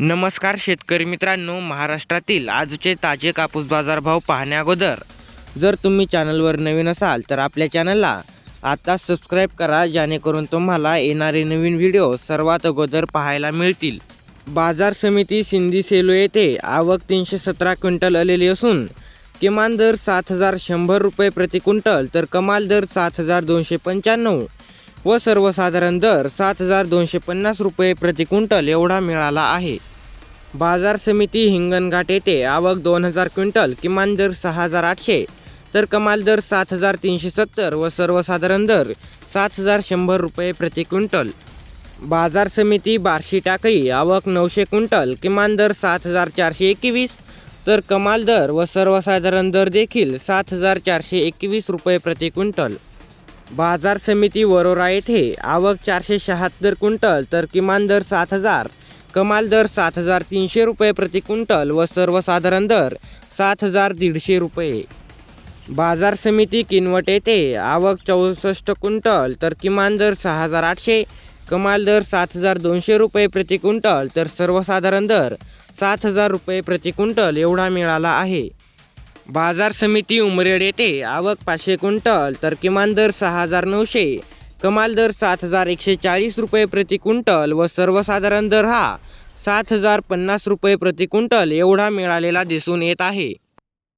नमस्कार शेतकरी मित्रांनो महाराष्ट्रातील आजचे ताजे कापूस बाजारभाव पाहण्याअगोदर जर तुम्ही चॅनलवर नवीन असाल तर आपल्या चॅनलला आता सबस्क्राईब करा जेणेकरून तुम्हाला येणारे नवीन व्हिडिओ सर्वात अगोदर पाहायला मिळतील. बाजार समिती सिंधी सेलो येथे आवक तीनशे सतरा क्विंटल आलेली असून किमान दर सात हजार शंभर रुपये प्रति क्विंटल तर कमाल दर सात हजार दोनशे पंच्याण्णव. व सर्वसाधारण दर सात हजार दोनशे पन्नास रुपये प्रति क्विंटल एवढा मिळाला आहे. बाजार समिती हिंगणघाट येथे आवक दोन हजार क्विंटल किमान दर सहा हजार आठशे तर कमाल दर सात हजार तीनशे सत्तर व सर्वसाधारण दर सात हजार शंभर रुपये प्रति क्विंटल. बाजार समिती बार्शी टाकळी आवक नऊशे क्विंटल किमान दर सात हजार चारशे एकवीस तर कमाल दर व सर्वसाधारण दर देखील सात हजार चारशे एकवीस रुपये प्रति क्विंटल. बाजार समिती वरोरा येथे आवक चारशे शहात्तर क्विंटल तर किमान दर सात हजार कमाल दर सात हजार तीनशे रुपये प्रति क्विंटल व सर्वसाधारण दर सात हजार दीडशे रुपये. बाजार समिती किनवट येथे आवक चौसष्ट क्विंटल तर किमान दर सहा हजार आठशे कमाल दर सात हजार दोनशे रुपये प्रति क्विंटल तर सर्वसाधारण दर सात हजार रुपये प्रति क्विंटल एवढा मिळाला आहे. बाजार समिती उमरेड येथे आवक पाचशे क्विंटल तर किमान दर सहा हजार नऊशे. कमाल दर सात हजार एकशे चाळीस रुपये प्रति क्विंटल व सर्वसाधारण दर हा सात हजार पन्नास रुपये प्रति क्विंटल एवढा मिळालेला दिसून येत आहे.